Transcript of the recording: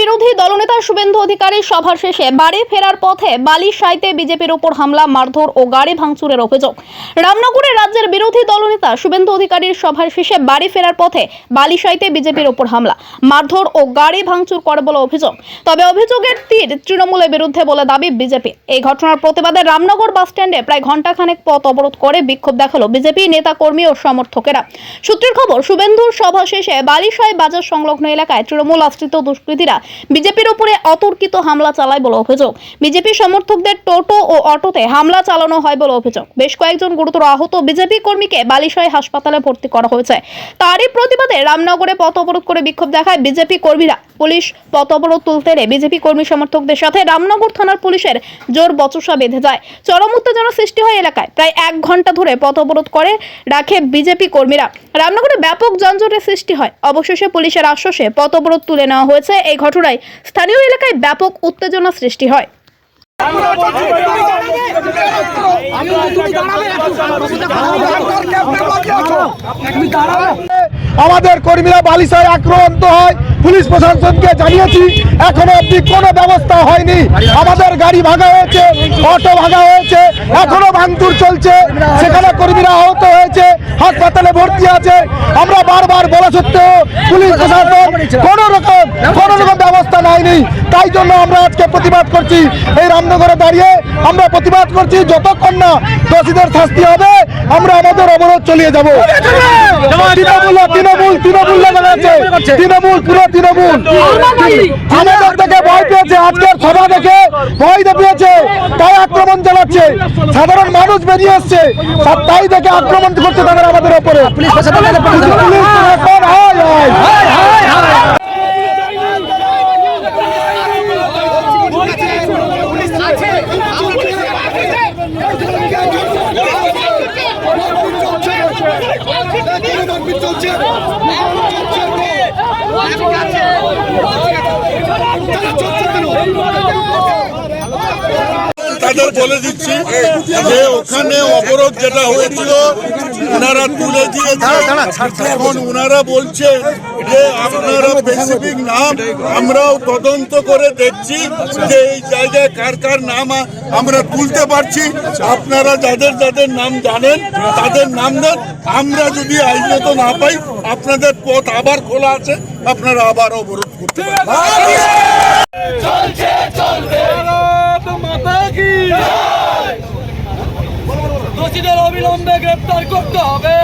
বিরোধী দলনেতা শুভেন্দু অধিকারীর সভা শেষে বাড়ি ফেরার পথে বালিসাইতে বিজেপির ওপর হামলা, মারধর ও গাড়ি ভাঙচুরের অভিযোগ। রামনগরে রাজ্যের বিরোধী দলনেতা শুভেন্দু অধিকারীর সভা শেষে বাড়ি ফেরার পথে বালিসাইতে বিজেপির ওপর হামলা, মারধর ও গাড়ি ভাঙচুর করে বলে অভিযোগ। তবে অভিযোগের তীর তৃণমূলের বিরুদ্ধে বলে দাবি বিজেপি। এই ঘটনার প্রতিবাদে রামনগর বাস স্ট্যান্ডে প্রায় ঘণ্টাখানেক পথ অবরোধ করে বিক্ষোভ দেখাল বিজেপি নেতা কর্মী ও সমর্থকেরা। সূত্রের খবর, শুভেন্দুর সভা শেষে বালিশাই বাজার সংলগ্ন এলাকায় তৃণমূল আশ্রিত দুষ্কৃতীরা বিজেপির উপরে অতর্কিত হামলা চালায় বলে অভিযোগ। বিজেপি সমর্থকদের টোটো ও অটোতে হামলা চালানো হয় বলে অভিযোগ। বেশ কয়েকজন গুরুতর আহত বিজেপি কর্মীকে বালিশয় হাসপাতালে ভর্তি করা হয়েছে। তারই প্রতিবাদে রামনগরে পথ অবরোধ করে বিক্ষোভ দেখায় বিজেপি কর্মীরা। পুলিশ পথ অবরোধ তুলতে বিজেপি কর্মী সমর্থকদের সাথে রামনগর থানার পুলিশের জোর বচসা বেঁধে যায়। চরম উত্তেজনা সৃষ্টি হয় এলাকায়। প্রায় এক ঘণ্টা ধরে পথ অবরোধ করে রাখে বিজেপি কর্মীরা। রামনগরে ব্যাপক যানজটের সৃষ্টি হয়। অবশেষে পুলিশের আশ্বাসে পথ অবরোধ তুলে নেওয়া হয়েছে এই ঘটনায় স্থানীয় এলাকায় ব্যাপক উত্তেজনা সৃষ্টি হয় আমাদের কর্মীরা বালিশায় আক্রান্ত হয়। পুলিশ প্রশাসনকে জানিয়েছি, এখনও অব্দি কোনো ব্যবস্থা হয়নি। আমাদের গাড়ি ভাঙা হয়েছে, অটো ভাঙা হয়েছে, এখনও ভাঙচুর চলছে। সেখানে কর্মীরা আহত হয়েছে, হাসপাতালে ভর্তি আছে। আমরা বারবার বলা সত্ত্বেও পুলিশ প্রশাসন কোনো রকম কোনো রকম ব্যবস্থা নেয়নি। তাই জন্য আমরা আজকে প্রতিবাদ করছি। এই রামনগরে দাঁড়িয়ে আমরা প্রতিবাদ করছি, যতক্ষণ না দোষীদের শাস্তি হবে আমরা আমাদের অবরোধ চালিয়ে যাব। তৃণমূল তৃণমূল তৃণমূল লেগে গেছে তৃণমূল পুরো তৃণমূল। আমাদের থেকে ভয় পেয়েছে। আজকের সভা দেখে ভয় পেয়েছে তাই আক্রমণ চালাচ্ছে। সাধারণ মানুষ বেরিয়ে এসছে তাই দেখে আক্রমণ করছে তাদের আমাদের ওপরে। পুলিশ চলছে। চলছে। তাদের বলে দিচ্ছি যে ওখানে অবরোধ যেটা হয়েছিল ওনারা তুলে দিয়েছে। এখন ওনারা বলছে যে আপনারা স্পেসিফিক নাম আমরাও তদন্ত করে দেখছি যে এই জায়গায় কার কার নাম আমরা তুলতে পারছি। আপনারা যাদের যাদের নাম জানেন তাদের নাম দেন। আমরা যদি আইনত না পাই আপনাদের পথ আবার খোলা আছে আপনারা আবার অবরোধ করতে পারেন অবিলম্বে গ্রেপ্তার করতে হবে।